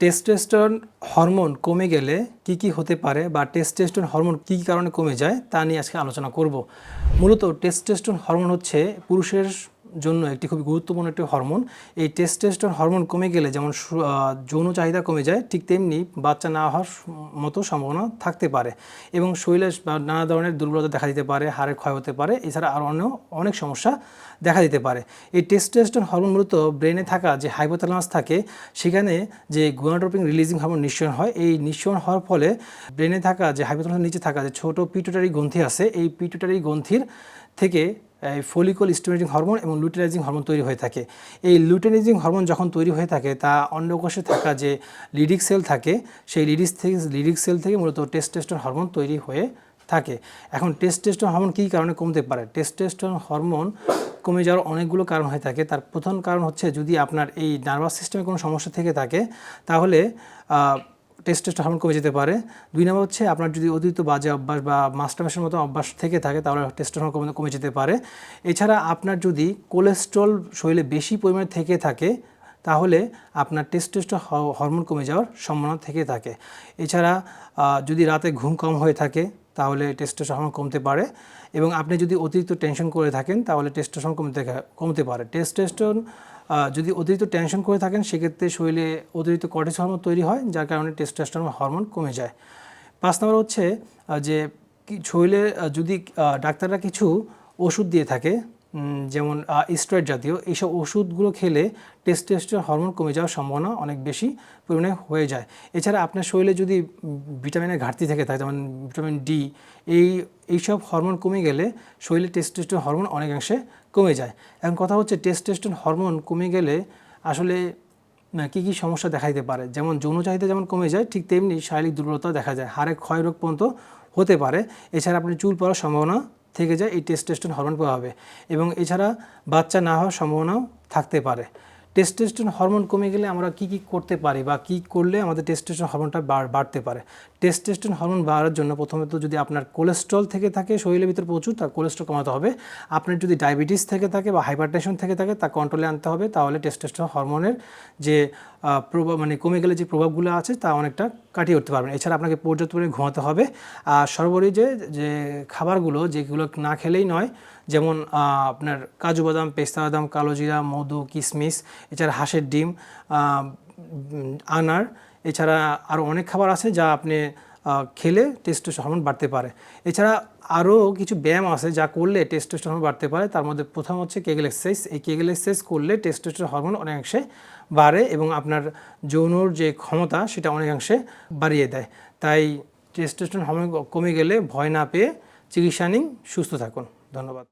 Testosterone hormone কমে গেলে কি কি হতে পারে বা টেস্টোস্টেরন হরমোন কী কী কারণে কমে যায় তা নিয়ে আজকে আলোচনা করব। মূলত টেস্টোস্টেরন হরমোন হচ্ছে পুরুষের জন্য একটি খুবই গুরুত্বপূর্ণ একটি হরমোন। এই টেস্টোস্টেরন হরমোন কমে গেলে যেমন যৌন চাহিদা কমে যায়, ঠিক তেমনি বাচ্চা না হওয়ার মতো সম্ভাবনা থাকতে পারে এবং শরীরে নানা ধরনের দুর্বলতা দেখা দিতে পারে, হাড়ের ক্ষয় হতে পারে, এছাড়া আরও অন্য অনেক সমস্যা দেখা দিতে পারে। এই টেস্টোস্টেরন হরমোন মূলত ব্রেনে থাকা যে হাইপোথ্যালামাস থাকে, সেখানে যে গুয়ানোট্রপিং রিলিজিং হরমোন নিঃসরণ হয়, এই নিঃসরণ হওয়ার ফলে ব্রেনে থাকা যে হাইপোথ্যালামাসের নিচে থাকা যে ছোট পিটুটারি গ্রন্থি আছে, এই পিটুটারি গ্রন্থির থেকে ফলিকল স্টিমুলেটিং হরমোন এবং লুটেনাইজিং হরমোন তৈরি হয়ে থাকে। এই লুটেনাইজিং হরমোন যখন তৈরি হয়ে থাকে, তা অন্ডকোষে থাকা যে লিডিক সেল থাকে, সেই লিডিক থেকে লিডিক সেল থেকে মূলত টেস্টোস্টেরন হরমোন তৈরি হয়ে থাকে। এখন টেস্টোস্টেরন হরমোন কী কারণে কমতে পারে? টেস্টোস্টেরন হরমোন কমে যাওয়ার অনেকগুলো কারণ হয়ে থাকে। তার প্রথম কারণ হচ্ছে যদি আপনার এই নার্ভাস সিস্টেমে কোনো সমস্যা থেকে থাকে, তাহলে টেস্টোস্টেরন হরমোন কমে যেতে পারে। দুই নম্বর হচ্ছে আপনার যদি অতিরিক্ত বাজে অভ্যাস বা মাস্টারমেশনের মতো অভ্যাস থেকে থাকে তাহলে টেস্টোস্টেরন কমে কমে যেতে পারে। এছাড়া আপনার যদি কোলেস্ট্রল শরীরে বেশি পরিমাণে থেকে থাকে তাহলে আপনার টেস্টোস্টেরন হ- হরমোন কমে যাওয়ার সম্ভাবনা থেকে থাকে। এছাড়া যদি রাতে ঘুম কম হয়ে থাকে তাহলে টেস্টোস্টেরন হরমোন কমতে পারে। এবং আপনি যদি অতিরিক্ত টেনশন করে থাকেন তাহলে টেস্টোস্টেরন কমতে কমতে পারে। টেস্টোস্টেরন আহ, যদি অতিরিক্ত টেনশন করে থাকেন, সেক্ষেত্রে শরীরে অতিরিক্ত কটেজ হরমোন তৈরি হয়, যার কারণে টেস্টোস্টেরন হরমোন কমে যায়। পাঁচ নম্বর হচ্ছে যে শরীরে যদি ডাক্তাররা কিছু ওষুধ দিয়ে থাকে যেমন স্টেরয়েড জাতীয়, এইসব ওষুধগুলো খেলে টেস্টোস্টেরন হরমোন কমে যাওয়ার সম্ভাবনা অনেক বেশি পরিমাণে হয়ে যায়। এছাড়া আপনার শরীরে যদি ভিটামিনের ঘাটতি থেকে থাকে যেমন ভিটামিন ডি, এই, এইসব হরমোন কমে গেলে শরীরে টেস্টোস্টেরন হরমোন অনেকাংশে কমে যায়। এখন কথা হচ্ছে টেস্টোস্টেরন হরমোন কমে গেলে আসলে কী কী সমস্যা দেখা দিতে পারে? যেমন যৌন চাহিদা যেমন কমে যায়, ঠিক তেমনি শারীরিক দুর্বলতা দেখা যায়। হাড়ে ক্ষয় রোগ পর্যন্ত হতে পারে। এছাড়া আপনি চুল পড়ার সম্ভাবনা থেকে যায় এই টেস্টোস্টেরন হরমোন প্রভাবে এবং এছাড়া বাচ্চা না হওয়ার সম্ভাবনাও থাকতে পারে। টেস্টোস্টেরন হরমোন কমে গেলে আমরা কি কি করতে পারি বা কি করলে আমাদের টেস্টোস্টেরন হরমোনটা বাড়- বাড়তে পারে? টেস্টোস্টেরন হরমোন বাড়ার জন্য প্রথমত যদি আপনার কোলেস্ট্রল থেকে থাকে, শরীরের ভিতরে প্রচুর, তার কোলেস্ট্রল কমাতে হবে। আপনার যদি ডায়াবেটিস থেকে থাকে বা হাইপারটেনশন থেকে থাকে, তা কন্ট্রোলে আনতে হবে, তাহলে টেস্টোস্টেরন হরমোনের যে প্রভাব মানে কমে গেলে যে প্রভাবগুলো আছে তা অনেকটা কাটিয়ে উঠতে পারবেন। এছাড়া আপনাকে পর্যাপ্ত পরিমাণে ঘুমাতে হবে। আর সর্বোপরি যে যে খাবারগুলো যেগুলো না খেলেই নয়, যেমন আপনার কাজু বাদাম, পেস্তা বাদাম কালোজিরা মধু, কিশমিশ, এছাড়া হাঁসের ডিম আনার, এছাড়া আরও অনেক খাবার আছে যা আপনি খেলে টেস্টোস্টেরন হরমোন বাড়তে পারে। এছাড়া আরও কিছু ব্যায়াম আছে যা করলে টেস্টোস্টেরন হরমোন বাড়তে পারে। তার মধ্যে প্রথম হচ্ছে কেগেল এক্সারসাইজ এই কেগেল এক্সারসাইজ করলে টেস্টোস্টেরন হরমোন অনেকাংশে বাড়ে এবং আপনার যৌনর যে ক্ষমতা, সেটা অনেকাংশে বাড়িয়ে দেয়। তাই টেস্টোস্টেরন হরমোন কমে গেলে ভয় না পেয়ে চিকিৎসা নিন, সুস্থ থাকুন। ধন্যবাদ।